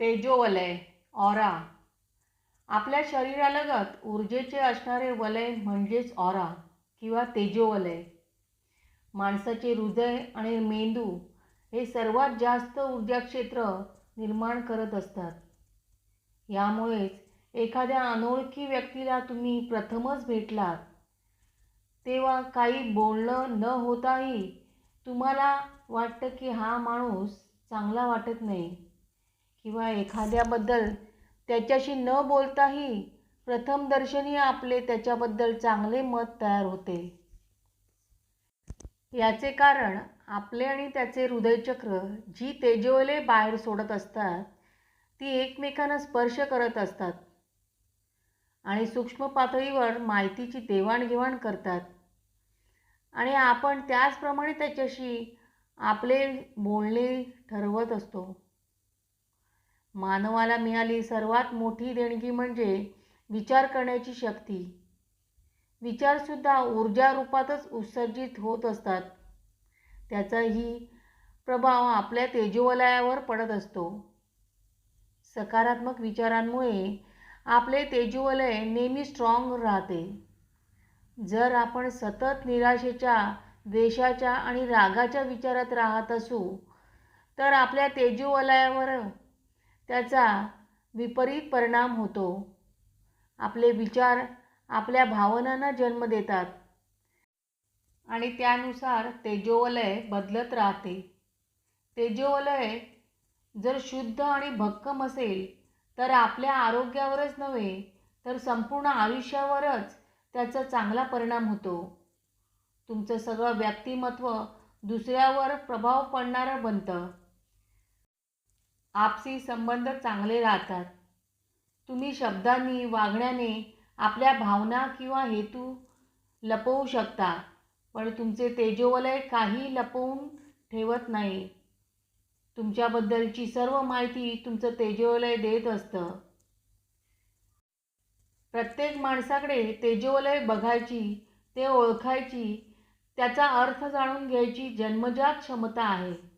तेजोवलय aura आपल्या शरीरालगत ऊर्जेचे असणारे वलय म्हणजेच ऑरा किंवा तेजोवलय. माणसाचे हृदय आणि मेंदू हे सर्वात जास्त ऊर्जा क्षेत्र निर्माण करत असतात. यामुळेच एखाद्या अनोळखी व्यक्तीला तुम्ही प्रथमच भेटलात. तेव्हा काही बोलणं न होताही तुम्हाला वाटतं की हा माणूस चांगला वाटत नाही. किंवा एखाद्याबद्दल त्याच्याशी न बोलताही प्रथमदर्शनी आपले त्याच्याबद्दल चांगले मत तयार होते. याचे कारण आपले आणि त्याचे हृदयचक्र जी तेजोवले बाहेर सोडत असतात ती एकमेकांना स्पर्श करत असतात आणि सूक्ष्म पातळीवर माहितीची देवाणघेवाण करतात. आणि आपण त्याचप्रमाणे त्याच्याशी आपले बोलणे ठरवत असतो. मानवाला मिळाली सर्वात मोठी देणगी म्हणजे विचार करण्याची शक्ती. विचारसुद्धा ऊर्जा रूपातच उत्सर्जित होत असतात. त्याचाही प्रभाव आपल्या तेजोवलयावर पडत असतो. सकारात्मक विचारांमुळे आपले तेजोवलय नेहमी स्ट्रॉंग राहते. जर आपण सतत निराशेच्या द्वेषाच्या आणि रागाच्या विचारात राहत असू तर आपल्या तेजोवलयावर त्याचा विपरीत परिणाम होतो. आपले विचार आपल्या भावनांना जन्म देतात. आणि त्यानुसार तेजोवलय बदलत राहते. तेजोवलय जर शुद्ध आणि भक्कम असेल तर आपल्या आरोग्यावरच नव्हे तर संपूर्ण आयुष्यावरच त्याचा चांगला परिणाम होतो. तुमचं सगळं व्यक्तिमत्व दुसऱ्यावर प्रभाव पडणारं बनतं. आपसी संबंध चांगले राहतात. तुम्ही शब्दांनी वागण्याने आपल्या भावना किंवा हेतू लपवू शकता पण तुमचे तेजोवलय काही लपवून ठेवत नाही. तुमच्याबद्दलची सर्व माहिती तुमचं तेजोवलय देत असतं. प्रत्येक माणसाकडे तेजोवलय बघायची ते ओळखायची त्याचा अर्थ जाणून घ्यायची जन्मजात क्षमता आहे.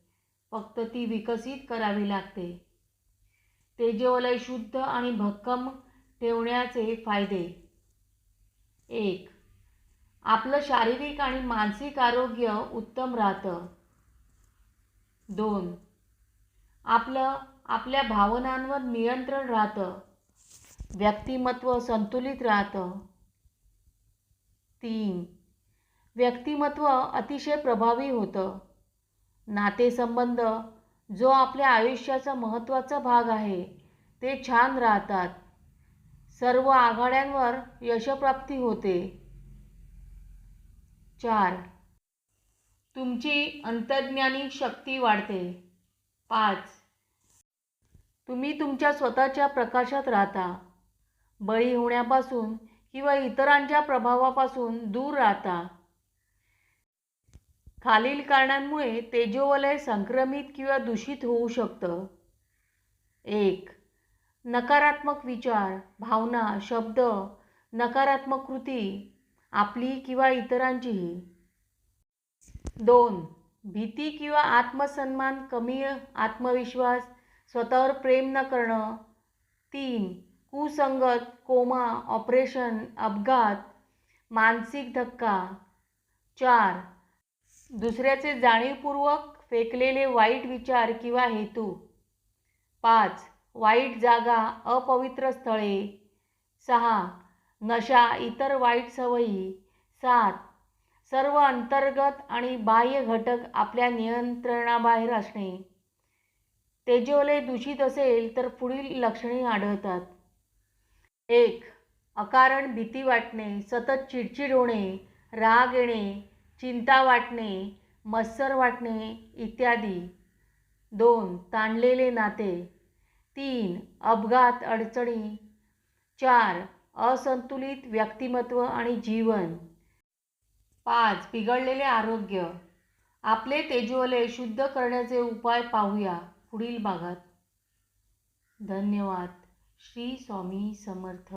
फक्त ती विकसित करावी लागते. तेजोवलय शुद्ध आणि भक्कम ठेवण्याचे फायदे. एक आपलं शारीरिक आणि मानसिक आरोग्य उत्तम राहतं. दोन आपलं आपल्या भावनांवर नियंत्रण राहतं. व्यक्तिमत्व संतुलित राहतं. तीन व्यक्तिमत्व अतिशय प्रभावी होतं. नातेसंबंध जो आपल्या आयुष्याचा महत्त्वाचा भाग आहे ते छान राहतात. सर्व आघाड्यांवर यशप्राप्ती होते. चार. तुमची अंतर्ज्ञानी शक्ती वाढते. पाच. तुम्ही तुमच्या स्वतःच्या प्रकाशात राहता. बळी होण्यापासून किंवा इतरांच्या प्रभावापासून दूर राहता. खालील कारणांमुळे तेजोवलय संक्रमित किंवा दूषित होऊ शकतं. एक नकारात्मक विचार भावना शब्द नकारात्मक कृती आपली किंवा इतरांचीही. दोन भीती किंवा आत्मसन्मान कमी आत्मविश्वास स्वतःवर प्रेम न करणं. तीन कुसंगत कोमा ऑपरेशन अपघात मानसिक धक्का. चार दुसऱ्याचे जाणीवपूर्वक फेकलेले वाईट विचार किंवा हेतू. पाच वाईट जागा अपवित्र स्थळे. सहा नशा इतर वाईट सवयी. सात सर्व अंतर्गत आणि बाह्य घटक आपल्या नियंत्रणाबाहेर असणे. तेजोले दूषित असेल तर पुढील लक्षणे आढळतात. एक अकारण भीती वाटणे सतत चिडचिड होणे राग येणे चिंता वाटणे मत्सर वाटणे इत्यादी. दोन ताणलेले नाते. तीन अपघात अडचणी. चार असंतुलित व्यक्तिमत्व आणि जीवन. पाच बिघडलेले आरोग्य. आपले तेजोवलय शुद्ध करण्याचे उपाय पाहूया पुढील भागात. धन्यवाद. श्री स्वामी समर्थ.